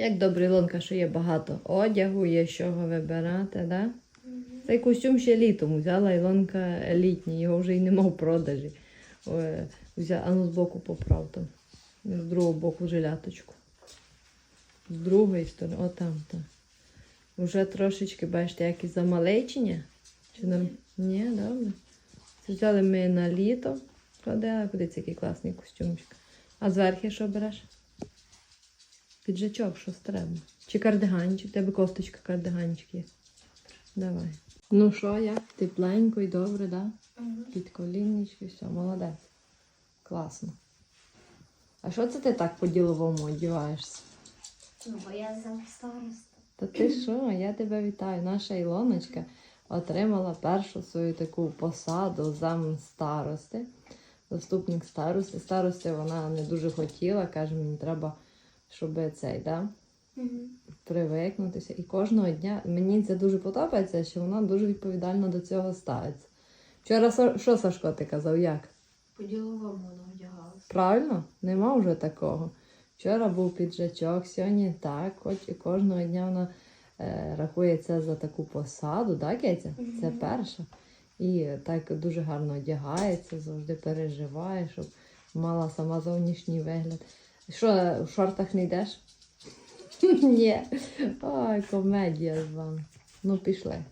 Як добре, Ілонка, що є багато одягу, є з чого вибирати, да? Цей костюм ще літом взяла Ілонка літній, його вже й нема в продажі. Взяла, а ну з боку поправ там. З другого боку жиляточку. З другої сторони, отам, там. Вже трошечки, бачите, як і замалечення. Чи нам? Ні, добре. Це взяли ми на літо. Ходила, це який класний костюмчик. А зверху що береш? Піджачок, щось треба. Чи кардиганчик, У тебе кофточка кардиганчик є. Давай. Ну що, як? Тепленько і добре, да? Під коліннички, все, молодець. Класно. А що це ти так по-діловому одіваєшся? Ну, бо я за староста. Та ти що? Я тебе вітаю. Наша Ілоночка отримала першу свою таку посаду зам старости, заступник старости. Старости вона не дуже хотіла, каже, мені треба, щоб цей, да, привикнутися. І кожного дня мені це дуже подобається, що вона дуже відповідально до цього ставиться. Вчора що Сашко ти казав, як? По-діловому вона одягалася. Правильно? Нема вже такого. Вчора був піджачок, сьогодні так, хоч і кожного дня вона е, рахує це за таку посаду, так, Кетя? Це перша. І так дуже гарно одягається, завжди переживає, щоб мала сама зовнішній вигляд. Що, в шортах не йдеш? Ні. Ой, комедія з вами. Ну, пішли.